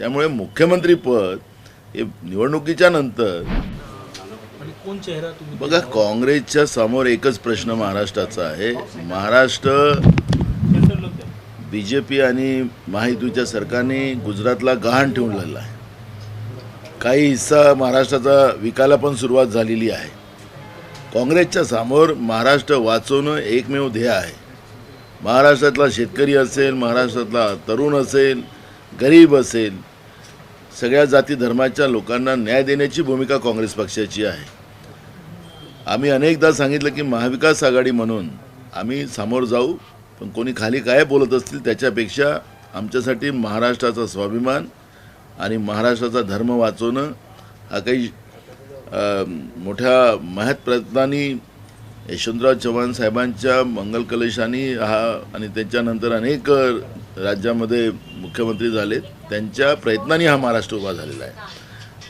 त्यामुळे मुख्यमंत्रीपद हे निवडणुकीच्या नंतर बघा काँग्रेसच्या समोर एकच प्रश्न महाराष्ट्राचा आहे. महाराष्ट्र बी जे पी आणि महायुतीच्या सरकारने गुजरातला गहाण ठेवून लागला आहे. काही हिस्सा महाराष्ट्राचा विकायला पण सुरुवात झालेली आहे. काँग्रेसच्या समोर महाराष्ट्र वाचवणं एकमेव ध्येय आहे. महाराष्ट्रातला शेतकरी असेल महाराष्ट्रातला तरुण असेल गरीब असेल सगळ्या जाती धर्माच्या लोकांना न्याय देण्याची भूमिका काँग्रेस पक्षाची आहे. आम्ही अनेकदा सांगितलं की महाविकास आघाडी म्हणून आम्ही समोर जाऊ पण कोणी खाली काय बोलत असतील त्याच्यापेक्षा आमच्यासाठी महाराष्ट्राचा स्वाभिमान आणि महाराष्ट्राचा धर्म वाचवणं हा काही मोठ्या महत्प्रयत्नांनी यशवंतराव चव्हाण साहेबांच्या मंगलकलेशानी हा आणि त्याच्यानंतर अनेक राज्यामध्ये मुख्यमंत्री झालेत त्यांच्या प्रयत्नांनी हा महाराष्ट्र उभा झालेला आहे.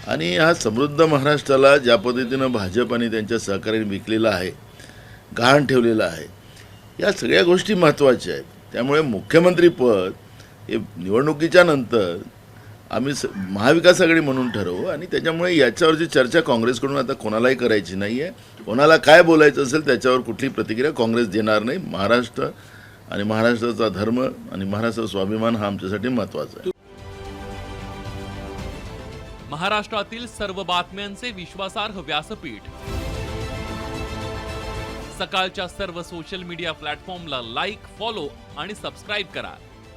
आणि हा समृद्ध महाराष्ट्राला ज्या पद्धतीनं भाजप आणि त्यांच्या सहकार्याने विकलेला आहे गहाण ठेवलेलं आहे या सगळ्या गोष्टी महत्त्वाच्या आहेत. त्यामुळे मुख्यमंत्रीपद हे निवडणुकीच्या नंतर आम्ही स महाविकास आघाडी म्हणून ठरवू आणि त्याच्यामुळे याच्यावरची चर्चा काँग्रेसकडून आता कोणालाही करायची नाही आहे कोणाला काय बोलायचं असेल त्याच्यावर कुठली प्रतिक्रिया काँग्रेस देणार नाही. महाराष्ट्र आणि महाराष्ट्राचा धर्म आणि महाराष्ट्राचा स्वाभिमान हा आमच्यासाठी महत्त्वाचा आहे. महाराष्ट्रातील सर्व बातम्यांचे विश्वासार्ह व्यासपीठ. सकाळच्या सर्व सोशल मीडिया प्लॅटफॉर्मला लाईक फॉलो आणि सबस्क्राईब करा.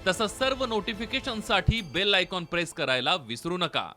तसंच सर्व नोटिफिकेशनसाठी बेल आयकॉन प्रेस करायला विसरू नका.